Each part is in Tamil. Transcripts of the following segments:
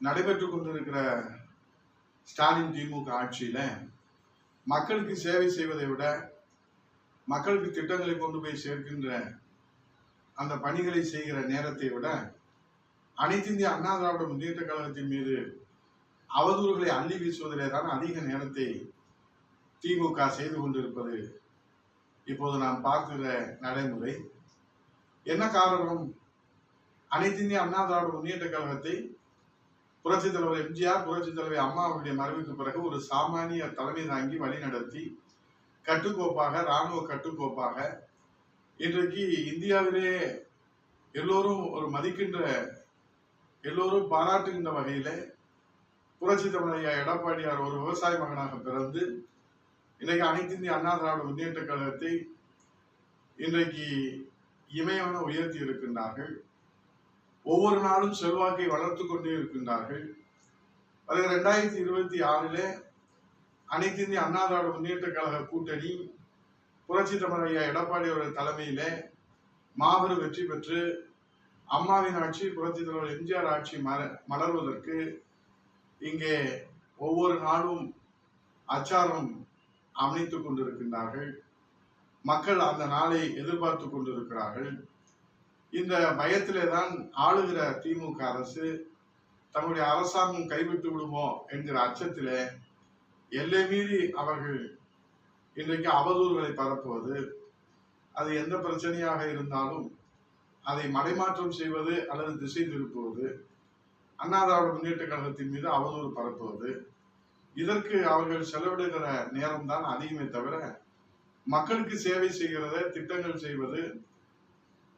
நடைபெற்று கொண்டிருக்கிற ஸ்டாலின் திமுக ஆட்சியில மக்களுக்கு சேவை செய்வதை விட மக்களுக்கு திட்டங்களை கொண்டு போய் சேர்க்கின்ற அந்த பணிகளை செய்கிற நேரத்தை விட அனைத்து இந்திய அண்ணா திராவிட முன்னேற்ற கழகத்தின் மீது அவதூறுகளை அள்ளி வீசுவதிலே தான் அதிக நேரத்தை திமுக செய்து கொண்டிருப்பது இப்போது நாம் பார்க்கிற நடைமுறை. என்ன காரணம்? அனைத்து இந்திய அண்ணா திராவிட முன்னேற்ற கழகத்தை புரட்சி தலைவர் எம்ஜிஆர் புரட்சி தலைவர் அம்மா அவருடைய மறைவுக்கு பிறகு ஒரு சாமானிய தலைமை தாங்கி வழிநடத்தி கட்டுக்கோப்பாக ராணுவ கட்டுக்கோப்பாக இன்றைக்கு இந்தியாவிலே எல்லோரும் ஒரு மதிக்கின்ற எல்லோரும் பாராட்டுகின்ற வகையில புரட்சி தமிழையா எடப்பாடியார் ஒரு விவசாய மகனாக பிறந்து இன்றைக்கு அனைத்து இந்திய அண்ணா திராவிட முன்னேற்ற கழகத்தை இன்றைக்கு இமயமான உயர்த்தி இருக்கின்றார்கள். ஒவ்வொரு நாளும் செல்வாக்கை வளர்த்து கொண்டே இருக்கின்றார்கள். அது ரெண்டாயிரத்தி இருபத்தி ஆறில் அனைத்து இந்திய அண்ணா திராவிட முன்னேற்ற கழக கூட்டணி புரட்சி தமிழையா எடப்பாடி அவர்கள் தலைமையிலே மாபெரும் வெற்றி பெற்று அம்மாவின் ஆட்சி புரட்சி தலைவர் எம்ஜிஆர் ஆட்சி மல மலர்வதற்கு இங்கே ஒவ்வொரு நாளும் அச்சாரம் அமைத்து கொண்டிருக்கின்றார்கள். மக்கள் அந்த நாளை எதிர்பார்த்து கொண்டிருக்கிறார்கள். இந்த பயத்திலே தான் ஆளுகிற திமுக அரசு தங்களுடைய அரசாங்கம் கைவிட்டு விடுமோ என்கிற அச்சத்திலே எல்லை மீறி அவர்கள் இன்றைக்கு அவதூறுகளை பரப்புவது அது எந்த பிரச்சனையாக இருந்தாலும் அதை மடைமாற்றம் செய்வது அல்லது திசை திருப்புவது அண்ணாதிராவிட முன்னேற்ற கழகத்தின் மீது அவதூறு பரப்புவது இதற்கு அவர்கள் செலவிடுகிற நேரம் தான் அதிகமே தவிர மக்களுக்கு சேவை செய்கிறத திட்டங்கள் செய்வது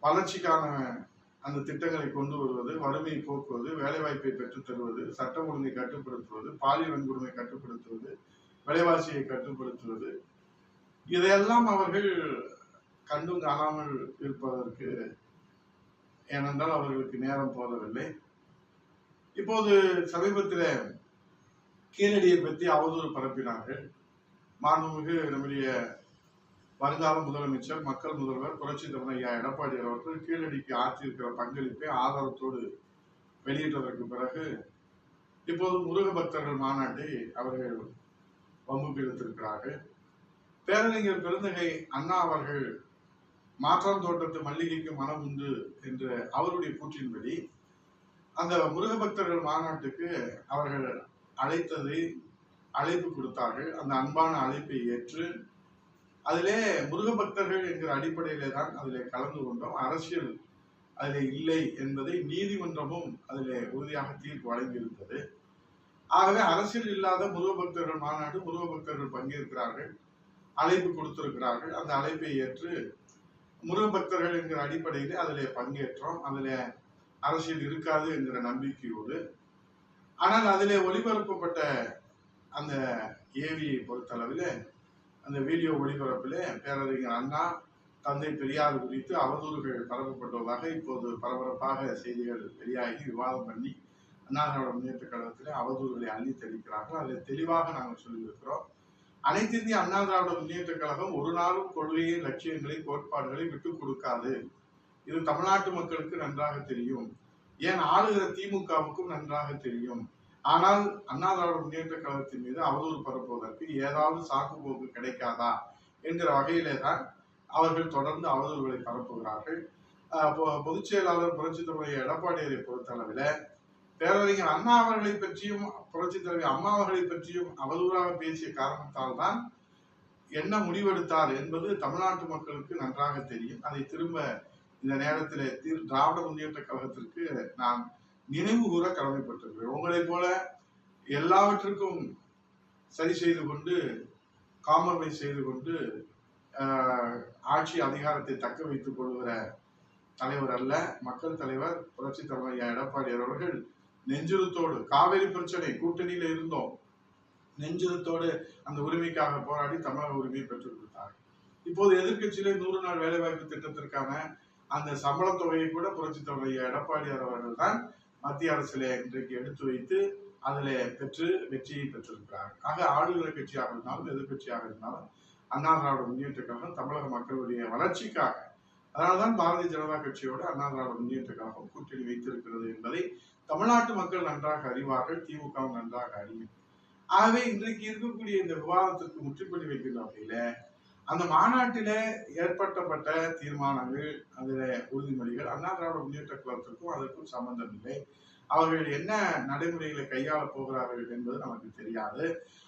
வளர்ச்சிக்கான அந்த திட்டங்களை கொண்டு வருவது வறுமையை போக்குவது வேலைவாய்ப்பை பெற்றுத் தருவது சட்டம் ஒழுங்கை கட்டுப்படுத்துவது பாலியல் வன்கொடுமை கட்டுப்படுத்துவது விலைவாசியை கட்டுப்படுத்துவது. இதையெல்லாம் அவர்கள் கண்டும் காணாமல் இருப்பதற்கு ஏனென்றால் அவர்களுக்கு நேரம் போதவில்லை இப்போது சமீபத்தில் கீழடியை பற்றி அவதூறு பரப்பினார்கள். மாண்புமிகு நம்முடைய வருங்கால முதலமைச்சர் மக்கள் முதல்வர் புரட்சி தலைவர் ஐயா எடப்பாடி அவர்கள் கீழடிக்கு ஆற்றியிருக்கிற பங்களிப்பை ஆதாரத்தோடு வெளியிட்டதற்கு பிறகு இப்போது முருக பக்தர்கள் மாநாட்டை அவர்கள் வம்புக்கு இழுத்திருக்கிறார்கள் பேரறிஞர் பெருந்தகை அண்ணா அவர்கள் மாற்றான் தோட்டத்து மல்லிகைக்கு மனம் உண்டு என்ற அவருடைய கூற்றின்படி அந்த முருக பக்தர்கள் மாநாட்டுக்கு அவர்கள் அழைத்ததை அழைப்பு கொடுத்தார்கள். அந்த அன்பான அழைப்பை ஏற்று அதிலே முருக பக்தர்கள் என்கிற அடிப்படையிலே தான் அதிலே கலந்து கொண்டோம். அரசியல் அதிலே இல்லை என்பதை நீதிமன்றமும் அதிலே உறுதியாக தீர்ப்பு வழங்கியிருந்தது. ஆகவே அரசியல் இல்லாத முருக பக்தர்கள் மாநாடு முருக பக்தர்கள் பங்கேற்கிறார்கள் அழைப்பு கொடுத்திருக்கிறார்கள். அந்த அழைப்பை ஏற்று முருக பக்தர்கள் என்கிற அடிப்படையிலே அதிலே பங்கேற்றோம். அதில் அரசியல் இருக்காது என்கிற நம்பிக்கையோடு. ஆனால் அதிலே ஒளிபரப்பப்பட்ட அந்த ஏவியை பொறுத்தளவில் அந்த வீடியோ ஒளிபரப்பிலே பேரறிஞர் அண்ணா தந்தை பெரியார் குறித்து அவதூறுகள் பரப்பப்பட்டுள்ளதாக இப்போது பரபரப்பாக செய்திகள் வெளியாகி விவாதம் பண்ணி அண்ணா முன்னேற்ற கழகத்திலே அவதூறுகளை அள்ளி தெளிக்கிறார்கள் அதில் தெளிவாக நாங்கள் சொல்லியிருக்கிறோம் அனைத்து இந்திய அண்ணா திராவிட முன்னேற்ற கழகம் ஒரு நாளும் கொள்கையை லட்சியங்களை கோட்பாடுகளை விட்டுக் கொடுக்காது. இது தமிழ்நாட்டு மக்களுக்கு நன்றாக தெரியும். ஏன் ஆளுகிற திமுகவுக்கும் நன்றாக தெரியும். ஆனால் அண்ணா திராவிட முன்னேற்ற கழகத்தின் மீது அவதூறு பரப்புவதற்கு ஏதாவது சாக்கு போக்கு கிடைக்காதா என்கிற வகையிலே தான் அவர்கள் தொடர்ந்து அவதூறுகளை பரப்புகிறார்கள். பொதுச் செயலாளர் புரட்சி தலைவர் எடப்பாடியாரை பொறுத்தளவில் பேரறிஞர் அண்ணா அவர்களை பற்றியும் புரட்சி தலைவர் அம்மா அவர்களை பற்றியும் அவதூறாக பேசிய காரணத்தால் தான் என்ன முடிவெடுத்தார் என்பது தமிழ்நாட்டு மக்களுக்கு நன்றாக தெரியும். அதை திரும்ப இந்த நேரத்தில் திரு திராவிட முன்னேற்ற கழகத்திற்கு நான் நினைவு கூற கடமைப்பட்டிருக்கிறேன். உங்களைப் போல எல்லாவற்றுக்கும் சரி செய்து கொண்டு காம்ப்ரமைஸ் செய்து கொண்டு ஆட்சி அதிகாரத்தை தக்க வைத்துக் கொள்கிற தலைவர் அல்ல மக்கள் தலைவர் புரட்சி தலைவர் ஐயா எடப்பாடி அவர்கள். நெஞ்சுரத்தோடு காவிரி பிரச்சனை கூட்டணியில இருந்தோம். நெஞ்சுரத்தோடு அந்த உரிமைக்காக போராடி தமிழக உரிமையை பெற்றுக் கொடுத்தார் இப்போது எதிர்க்கட்சியிலே நூறு நாள் வேலைவாய்ப்பு திட்டத்திற்கான அந்த சம்பள தொகையை கூட புரட்சி தலைவர் எடப்பாடியார் அவர்கள் தான் மத்திய அரசுல இன்றைக்கு எடுத்து வைத்து அதுல பெற்று வெற்றியை பெற்றிருக்கிறார். ஆக ஆளுநர் கட்சியாக இருந்தாலும் எதிர்க்கட்சியாக இருந்தாலும் அண்ணா திராவிட முன்னேற்ற கழகம் தமிழக மக்களுடைய வளர்ச்சிக்காக அதனால்தான் பாரதிய ஜனதா கட்சியோடு அண்ணா திராவிட முன்னேற்ற கழகம் கூட்டணி வைத்திருக்கிறது என்பதை தமிழ்நாட்டு மக்கள் நன்றாக அறிவார்கள் திமுகவும் நன்றாக அறியும். ஆகவே இன்றைக்கு இருக்கக்கூடிய இந்த விவாதத்திற்கு முற்றுப்புள்ளி வைக்கின்ற வகையில அந்த மாநாட்டில ஏற்பட்டப்பட்ட தீர்மானங்கள் அதுல உறுதிமொழிகள் அண்ணா திராவிட முன்னேற்ற கழகத்திற்கும் அதற்கும் சம்பந்தம் இல்லை. அவர்கள் என்ன நடைமுறைகளை கையாள போகிறார்கள் என்பது நமக்கு தெரியாது.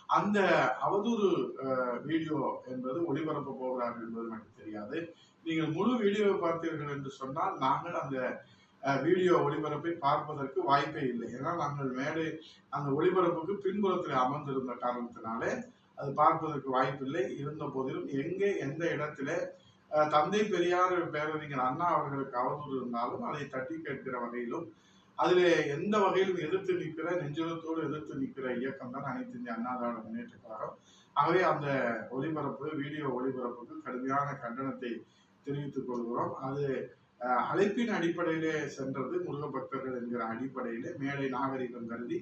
அந்த அவதூறு வீடியோ என்பது ஒளிபரப்ப போகிறார்கள் என்பது நமக்கு தெரியாது. நீங்கள் முழு வீடியோவை பார்த்தீர்கள் என்று சொன்னால் நாங்கள் அந்த வீடியோ ஒளிபரப்பை பார்ப்பதற்கு வாய்ப்பே இல்லை. ஏன்னா நாங்கள் மேடை அந்த ஒளிபரப்புக்கு பின்புறத்தில் அமர்ந்திருந்த காரணத்தினாலே அது பார்ப்பதற்கு வாய்ப்பில்லை. இருந்த போதிலும் எங்கே எந்த இடத்துல தந்தை பெரியார் பேரறிஞர் அண்ணா அவர்களுக்கு அவதூறு இருந்தாலும் அதை தட்டி கேட்கிற வகையிலும் அதில் எந்த வகையிலும் எதிர்த்து நிற்கிற நெஞ்சுரத்தோடு எதிர்த்து நிற்கிற இயக்கம் தான் அனைத்து இந்திய அண்ணா திராவிட முன்னேற்ற கழகம். ஆகவே அந்த ஒளிபரப்பு வீடியோ ஒளிபரப்புக்கு கடுமையான கண்டனத்தை தெரிவித்துக் கொள்கிறோம். அது அழைப்பின் அடிப்படையிலே சென்றது முருக பக்தர்கள் என்கிற அடிப்படையிலே மேடை நாகரிகம் கருதி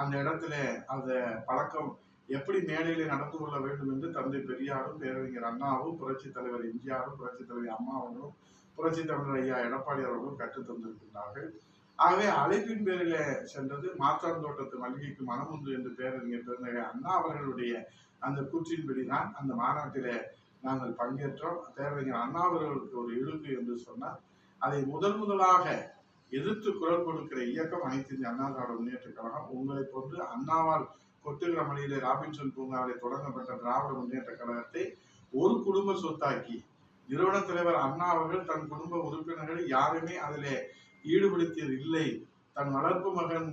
அந்த இடத்துல அந்த பழக்கம் எப்படி மேடையில் நடந்து கொள்ள வேண்டும் என்று தந்தை பெரியாரும் பேரறிஞர் அண்ணாவும் புரட்சி தலைவர் எம்ஜிஆரும் புரட்சி தலைவர் அம்மா அவர்களும் புரட்சி தமிழர் ஐயா எடப்பாடி அவர்களும் கற்றுத் தந்திருக்கின்றார்கள். ஆகவே அழைப்பின் பேரில சென்றது மாற்றாந்தோட்டத்து மல்லிகைக்கு மனமுண்டு என்று பேரறிஞர் பெருந்தகை அண்ணா அவர்களுடைய அந்த கூற்றின்படிதான் அந்த மாநாட்டிலே நாங்கள் பங்கேற்றோம். பேரறிஞர் அண்ணா அவர்களுக்கு ஒரு இழுக்கு என்று சொன்னார் அதை முதல் முதலாக எதிர்த்து குரல் கொடுக்கிற இயக்கம் அனைத்து இந்திய அண்ணா திராவிட முன்னேற்ற கழகம். உங்களை போன்று அண்ணாவால் கொட்டுகிற மலையிலே ராபின்சன் பூங்காவிலே தொடங்கப்பட்ட திராவிட முன்னேற்ற கழகத்தை ஒரு குடும்ப சொத்தாக்கி நிறுவன தலைவர் அண்ணா அவர்கள் தன் குடும்ப உறுப்பினர்கள் யாருமே அதிலே ஈடுபடுத்தியது இல்லை. தன் வளர்ப்பு மகன்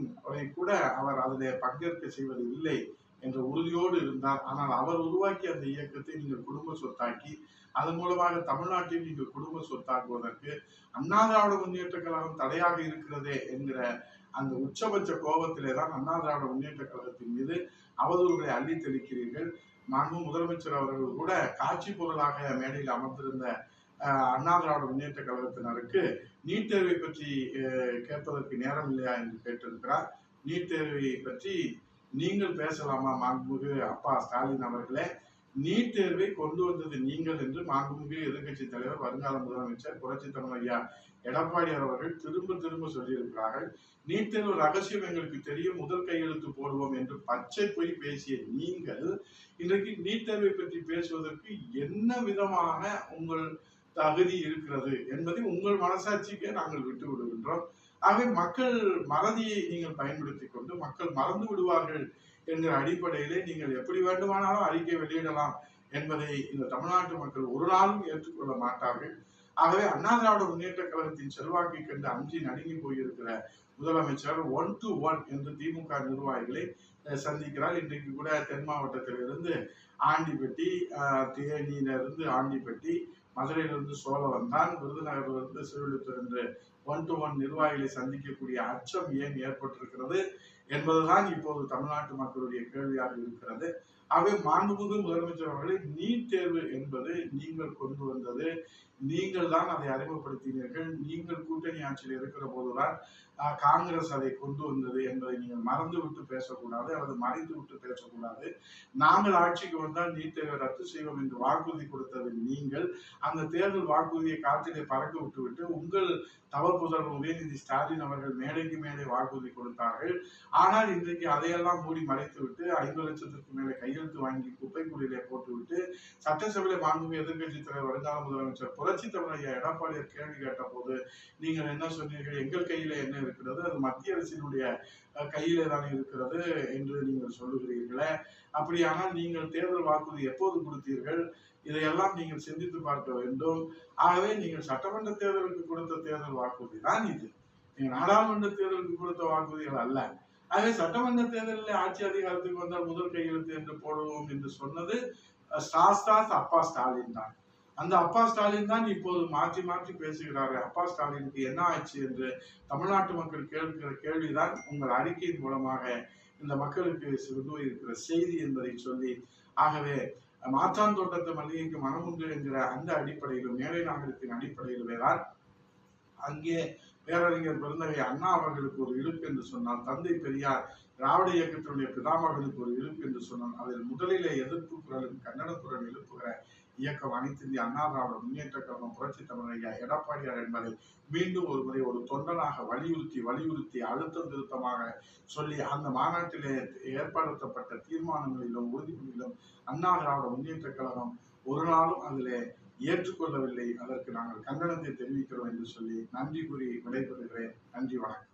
கூட அவர் அதிலே பங்கேற்க செய்வது இல்லை என்ற உறுதியோடு இருந்தார். ஆனால் அவர் உருவாக்கிய அந்த இயக்கத்தை நீங்கள் குடும்ப சொத்தாக்கி அதன் மூலமாக தமிழ்நாட்டில் நீங்கள் குடும்ப சொத்தாக்குவதற்கு அண்ணா திராவிட முன்னேற்ற கழகம் தடையாக இருக்கிறதே என்கிற அந்த உச்சபட்ச கோபத்திலே தான் அண்ணா திராவிட முன்னேற்ற கழகத்தின் மீது அவதூறுகளை அள்ளி தெளிக்கிறீர்கள் மாண்பு முதலமைச்சர் அவர்கள் கூட காட்சி பொருளாக மேடையில் அமர்ந்திருந்த அண்ணா திராவிட முன்னேற்ற கழகத்தினருக்கு நீட் தேர்வை பற்றி கேட்பதற்கு நேரம் இல்லையா என்று கேட்டிருக்கிறார். நீட் தேர்வை பற்றி நீங்கள் பேசலாமா மாண்புமிகு அப்பா ஸ்டாலின் அவர்களே? நீட் தேர்வை கொண்டு வந்தது நீங்கள் என்று மாண்புமிகு எதிர்க்கட்சி தலைவர் வருங்கால முதலமைச்சர் புரட்சி தமிழ் ஐயா எடப்பாடி அவர்கள் திரும்ப திரும்ப சொல்லியிருக்கிறார்கள். நீட் தேர்வு ரகசியம் எங்களுக்கு தெரியும் முதல் கையெழுத்து போடுவோம் என்று பச்சை பொய் பேசிய நீங்கள் இன்றைக்கு நீட் தேர்வை பற்றி பேசுவதற்கு என்ன விதமான உங்கள் தகுதி இருக்கிறது என்பதை உங்கள் மனசாட்சிக்கே நாங்கள் விட்டு விடுகின்றோம். ஆகவே மக்கள் மறதியை நீங்கள் பயன்படுத்தி கொண்டு மக்கள் மறந்து விடுவார்கள் என்கிற அடிப்படையிலே நீங்கள் எப்படி வேண்டுமானாலும் அறிக்கை வெளியிடலாம் என்பதை இந்த தமிழ்நாட்டு மக்கள் ஒரு நாளும் ஏற்றுக்கொள்ள மாட்டார்கள். ஆகவே அண்ணா திராவிட முன்னேற்ற கழகத்தின் செல்வாக்கை கண்டு அஞ்சி நடுங்கி போயிருக்கிற முதலமைச்சர் ஒன் டு ஒன் என்று திமுக நிர்வாகிகளை சந்திக்கிறார். இன்றைக்கு கூட தென் மாவட்டத்திலிருந்து ஆண்டிப்பட்டி அஹ், தேனியிலிருந்து ஆண்டிப்பட்டி மதுரையிலிருந்து சோழவந்தான் விருதுநகர்லிருந்து சிறுவிழுத்தூர் என்று ஒன் டு ஒன் நிர்வாகிகளை சந்திக்கக்கூடிய அச்சம் ஏன் ஏற்பட்டிருக்கிறது? என்பதுதான் இப்போது தமிழ்நாட்டு மக்களுடைய கேள்வியாக இருக்கிறது. ஆகவே மாண்புமிகு முதலமைச்சர் அவர்களே நீட் தேர்வு என்பது நீங்கள் கொண்டு வந்தது. நீங்கள் தான் அதை அறிமுகப்படுத்தினீர்கள். நீங்கள் கூட்டணி ஆட்சியில் இருக்கிற போதுதான் காங்கிரஸ் அதை கொண்டு வந்தது என்பதை நீங்கள் மறந்து விட்டு பேசக்கூடாது அல்லது மறைத்து விட்டு பேசக்கூடாது. நாங்கள் ஆட்சிக்கு வந்தால் நீட் தேர்வை ரத்து செய்வோம் என்று வாக்குறுதி கொடுத்தது நீங்கள் அந்த தேர்தல் வாக்குறுதியை காற்றிலே பறக்க விட்டுவிட்டு உங்கள் தவ புதல்வர் உதயநிதி ஸ்டாலின் அவர்கள் மேடைக்கு மேலே வாக்குறுதி கொடுத்தார்கள். ஆனால் இன்றைக்கு அதையெல்லாம் மூடி மறைத்து விட்டு ஐந்து லட்சத்துக்கு மேலே கையெழுத்து வாங்கி குப்பை குழியிலே போட்டுவிட்டு சட்டசபையில வாங்கும் எதிர்க்கட்சி தலைவர் வருங்கால முதலமைச்சர் புரட்சி தலைவர் எடப்பாடியார் கேள்வி கேட்ட போது நீங்கள் என்ன சொன்னீர்கள்? எங்கள் கையில என்ன இருக்கிறது அது மத்திய அரசினுடைய அஹ், கையிலே தான் இருக்கிறது என்று நீங்கள் சொல்லுகிறீர்களே. அப்படியானால் நீங்கள் தேர்தல் வாக்குறுதி எப்போது கொடுத்தீர்கள்? இதையெல்லாம் நீங்கள் சிந்தித்து பார்க்க வேண்டும். ஆகவே நீங்கள் சட்டமன்ற தேர்தலுக்கு கொடுத்த தேர்தல் வாக்குறுதி தான் இது. நீங்கள் நாடாளுமன்ற தேர்தலுக்கு கொடுத்த வாக்குறுதிகள் அல்ல. ஆகவே சட்டமன்ற தேர்தலில் ஆட்சி அதிகாரத்துக்கு வந்தால் முதல் கையெழுத்து என்று போடுவோம் என்று சொன்னது அஹ், ஸ்டாஸ் அப்பா ஸ்டாலின் தான். அந்த அப்பா ஸ்டாலின் தான் இப்போது மாற்றி மாற்றி பேசுகிறாரு. அப்பா ஸ்டாலினுக்கு என்ன ஆச்சு என்று தமிழ்நாட்டு மக்கள் கேட்கிற கேள்விதான் உங்கள் அறிக்கையின் மூலமாக இந்த மக்களுக்கு கொண்டு இருக்கிற செய்தி என்பதை சொல்லி ஆகவே மாற்றாந்தோட்டத்து மல்லிகைக்கு மனமுண்டு என்கிற அந்த அடிப்படையிலும் மேலை நாகரிகத்தின் அடிப்படையிலுமே தான் அங்கே பேரறிஞர் பெருந்தகை அண்ணா அவர்களுக்கு ஒரு இழுப்பு என்று சொன்னால் தந்தை பெரியார் திராவிட இயக்கத்தினுடைய பிதாமகனுக்கு ஒரு இழுப்பு என்று சொன்னால் அதில் முதலிலே எதிர்ப்பு குரலும் கன்னட குரல் எழுப்புகிற இயக்கம் அனைத்து இந்திய அண்ணா திராவிட முன்னேற்ற கழகம் புரட்சி தமிழர் எடப்பாடியார் என்பதை மீண்டும் ஒரு முறை ஒரு தொண்டனாக வலியுறுத்தி வலியுறுத்தி அழுத்தம் திருத்தமாக சொல்லி அந்த மாநாட்டிலே ஏற்படுத்தப்பட்ட தீர்மானங்களிலும் உறுதிமொழியிலும் அண்ணா திராவிட முன்னேற்ற கழகம் ஒரு நாளும் அதிலே ஏற்றுக்கொள்ளவில்லை. அதற்கு நாங்கள் கண்டனத்தை தெரிவிக்கிறோம் என்று சொல்லி நன்றி கூறி விடைபெறுகிறேன். நன்றி வணக்கம்.